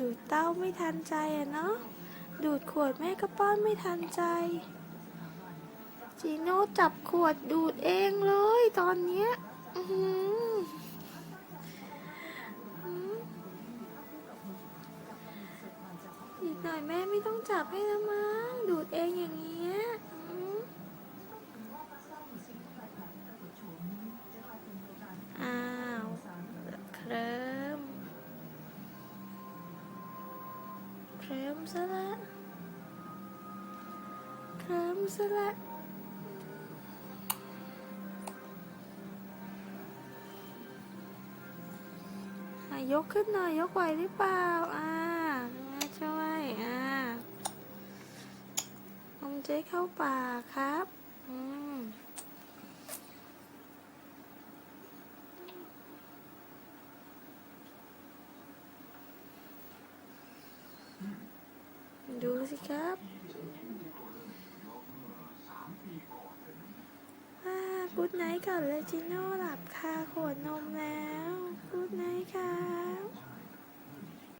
ดูดเต้าไม่ทันใจอะเนาะ ดูดขวดแม่ก็ป้อนไม่ทันใจ จีโน่จับขวดดูดเองเลยตอนเนี้ยอื้อหืออืมอีกหน่อยแม่ไม่ต้องจับให้แล้วมั้งดูดเองอย่างเงี้ยอืมอ้าวเคลิ้มเคลิ้มซะละคลิ้มซะละยกขึ้นหน่อย ยกไหวหรือเปล่า อ่าช่วยอ่านมเจ๊เข้าปากครับ อืม ดูสิครับว้ากูดไนท์ก่อนเลยจิโน่หลับคาขวดนมแล้วกูดไนท์